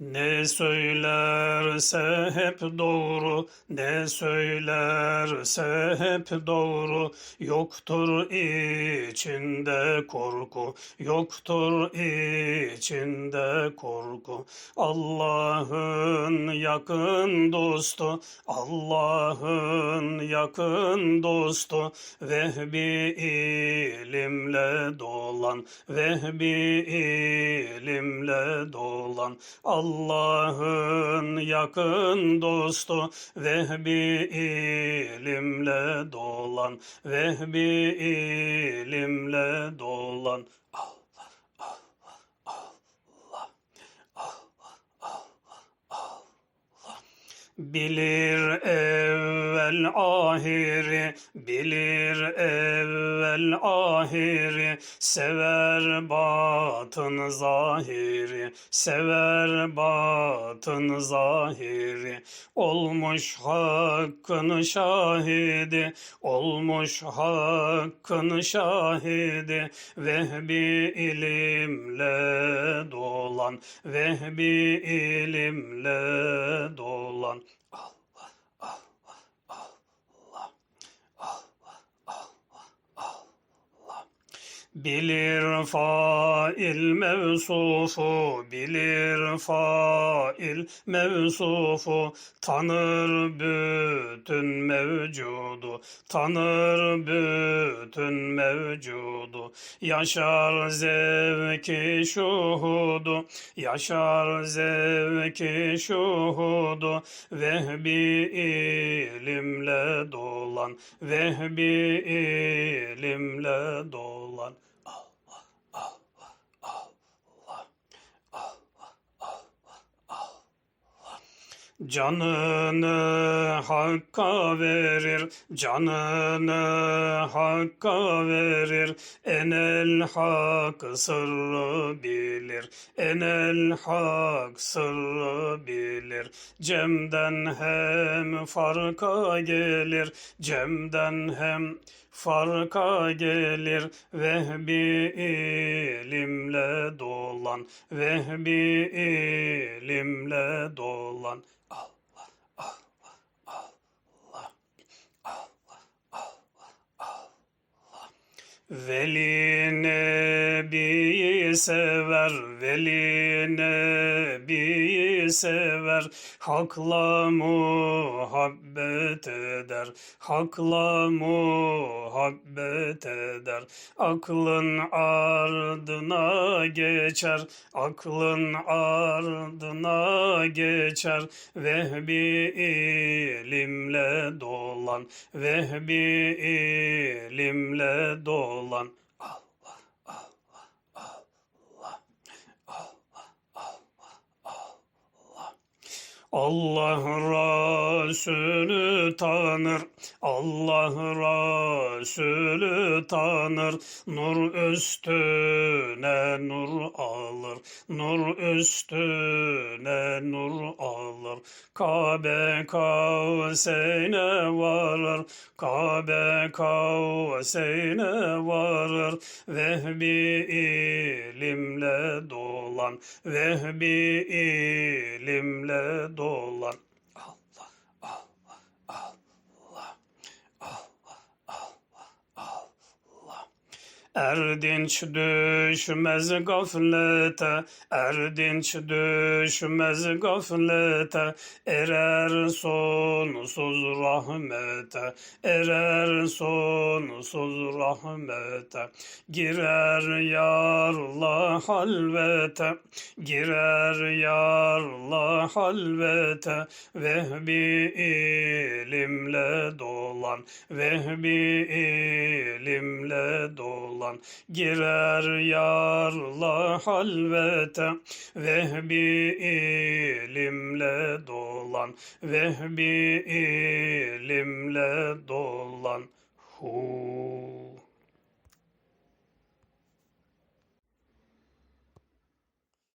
Ne söylerse hep doğru, ne söylerse hep doğru. Yoktur içinde korku, yoktur içinde korku. Allah'ın yakın dostu, Allah'ın yakın dostu. Vehbi ilimle dolan, vehbi ilimle dolan. Allah'ın yakın dostu Vehbi ilimle dolan Vehbi ilimle dolan. Allah Allah Allah Allah Allah Bilir evvel ahiri, bilir evvel ahiri, sever batın zahiri, sever batın zahiri. Olmuş hakkın şahidi, olmuş hakkın şahidi, vehbi ilimle dolan, vehbi ilimle dolan. Allah, Allah, Allah, Allah, Allah, Allah. Bilir fail mevsufu, bilir fail mevsufu, tanır bütün mevcudu, tanır bütün mevcudu, yaşar zevki şuhudu, yaşar zevki şuhudu, vehbi ilimle dolan, vehbi ilimle dolan. Allah, Allah, Allah, Allah, Allah, Allah. Canını hakka verir, canını hakka verir. Enel hak sırrı bilir, enel hak sırrı bilir. Cemden hem farka gelir, cemden hem farka gelir. Vehbi ilimle dolan, vehbi ilimle dolan. Allah, Allah, Allah. Veli Nebi'yi sever, Veli Nebi'yi sever, Hakla muhabbet eder, Hakla muhabbet eder. Aklın ardına geçer, aklın ardına geçer. Vehbi ilimle dolan, vehbi ilimle dolan. Allah, Allah, Allah, Allah, Allah, Allah. Allah Resulü tanır, Allah Resulü tanır, nur üstüne nur alır, nur üstüne nur alır. Kabe kavseyne varır, Kabe kavseyne varır, vehbi ilimle dolan, vehbi ilimle dolan. Allah, Allah, Allah, Allah, Allah, Allah. Erdinç düşmez gaflete, erdinç düşmez gaflete, erer sonsuz rahmete, erer sonsuz rahmete. Girer yarla halvete, girer yarla halvete, vehbi ilimle dolan, vehbi ilimle dolan. Girer yarla halvete, vehbi ilimle dolan, vehbi ilimle dolan. Hu.